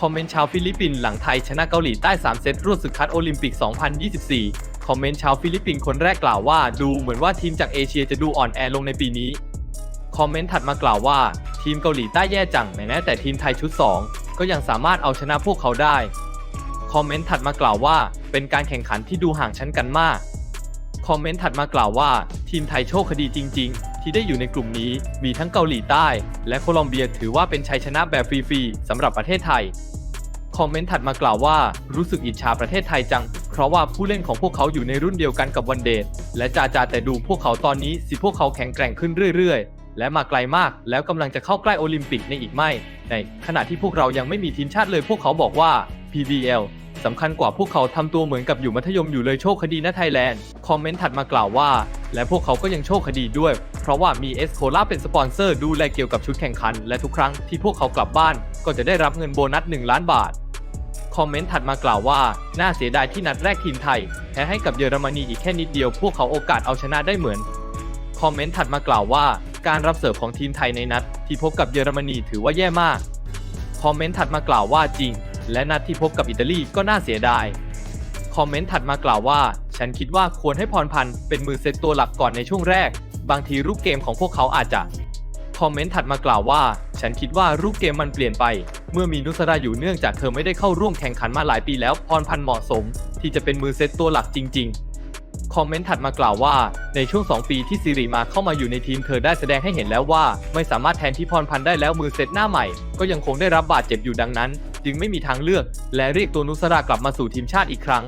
คอมเมนต์ชาวฟิลิปปินส์หลังไทยชนะเกาหลีใต้ 3 เซตรวดศึกคัดโอลิมปิก 2024 คอมเมนต์ชาวฟิลิปปินส์คนแรกกล่าวว่า ดูเหมือนว่าทีมจากเอเชียจะดูอ่อนแอลงในปีนี้ คอมเมนต์ถัดมากล่าวว่า ทีมเกาหลีใต้แย่จังแม้แต่ทีมไทยชุด 2 ก็ยังสามารถเอาชนะพวกเขาได้ คอมเมนต์ถัดมากล่าวว่า เป็นการแข่งขันที่ดูห่างชั้นกันมาก คอมเมนต์ถัดมากล่าวว่า ทีมไทยโชคดีจริง ๆ ที่ได้อยู่ในกลุ่มนี้มีทั้งเกาหลีใต้ และโคลอมเบียถือว่าเป็นชัยชนะแบบฟรีๆสำหรับประเทศไทย คอมเมนต์ถัดมากล่าวว่ารู้สึกอิจฉาประเทศไทยจัง เพราะว่าผู้เล่นของพวกเขาอยู่ในรุ่นเดียวกันกับวันเดทและจาจาแต่ดูพวกเขาตอนนี้สิพวกเขาแข็งแกร่งขึ้นเรื่อยๆ และมาไกลมาก แล้วกำลังจะเข้าใกล้โอลิมปิกในอีกไม่ ในขณะที่พวกเรายังไม่มีทีมชาติเลยพวกเขาบอกว่า PBL สำคัญกว่าพวกเขาทำตัวเหมือนกับอยู่มัธยมอยู่เลยโชคคดีนะไทยแลนด์ คอมเมนต์ถัดมากล่าวว่า และพวกเขาก็ยังโชคดีด้วย เพราะว่ามีเอสโคลาเป็นสปอนเซอร์ดูแลเกี่ยวกับชุดแข่งขัน และทุกครั้งที่พวกเขากลับบ้าน ก็จะได้รับเงินโบนัส 1 ล้านบาท คอมเมนต์ถัดมากล่าวว่า น่าเสียดายที่นัดแรกทีมไทยแพ้ให้กับเยอรมนีอีกแค่นิดเดียว พวกเขาโอกาสเอาชนะได้เหมือน คอมเมนต์ถัดมากล่าวว่า การรับเสิร์ฟของทีมไทยในนัด ที่พบกับเยอรมนีถือว่าแย่มาก คอมเมนต์ถัดมากล่าวว่าจริง และนัดที่พบกับอิตาลีก็น่าเสียดาย คอมเมนต์ถัดมากล่าวว่า ฉันคิดว่าควรให้พรพันธ์เป็นมือเซตตัวหลักก่อนในช่วงแรก บางทีรูปเกมของพวกเขาอาจจะ คอมเมนต์ถัดมากล่าวว่า ฉันคิดว่ารูปเกมมันเปลี่ยนไป เมื่อมีนุสราอยู่เนื่องจากเธอไม่ได้เข้าร่วมแข่งขันมาหลายปีแล้วพรพันธ์เหมาะสม ที่จะเป็นมือเซตตัวหลักจริง ๆ คอมเมนต์ถัดมากล่าวว่า ในช่วง 2 ปีที่ซิริมาเข้ามาอยู่ในทีมเธอได้แสดงให้เห็นแล้วว่า ไม่สามารถแทนที่พรพันธ์ได้แล้วมือเซตหน้าใหม่ ก็ยังคงได้รับบาดเจ็บอยู่ดังนั้น จึงไม่มีทางเลือก และเรียกตัวนุสรากลับมาสู่ทีมชาติอีกครั้ง